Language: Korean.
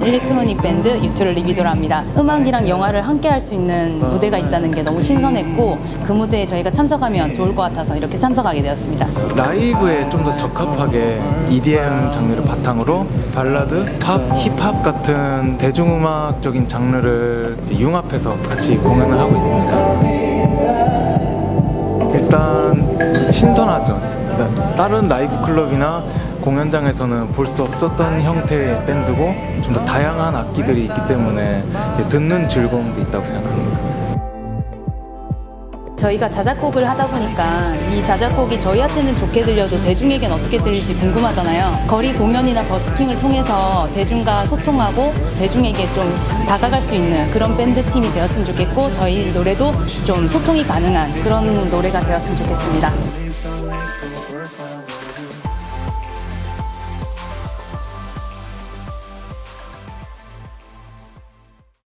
일렉트로닉 밴드 유튜를 리비도랍니다. 음악이랑 영화를 함께 할 수 있는 무대가 있다는 게 너무 신선했고 그 무대에 저희가 참석하면 좋을 것 같아서 이렇게 참석하게 되었습니다. 라이브에 좀 더 적합하게 EDM 장르를 바탕으로 발라드, 팝, 힙합 같은 대중음악적인 장르를 융합해서 같이 공연을 하고 있습니다. 일단 신선하죠. 다른 라이브 클럽이나 공연장에서는 볼 수 없었던 형태의 밴드고 좀 더 다양한 악기들이 있기 때문에 듣는 즐거움도 있다고 생각합니다. 저희가 자작곡을 하다 보니까 이 자작곡이 저희한테는 좋게 들려도 대중에겐 어떻게 들릴지 궁금하잖아요. 거리 공연이나 버스킹을 통해서 대중과 소통하고 대중에게 좀 다가갈 수 있는 그런 밴드 팀이 되었으면 좋겠고 저희 노래도 좀 소통이 가능한 그런 노래가 되었으면 좋겠습니다.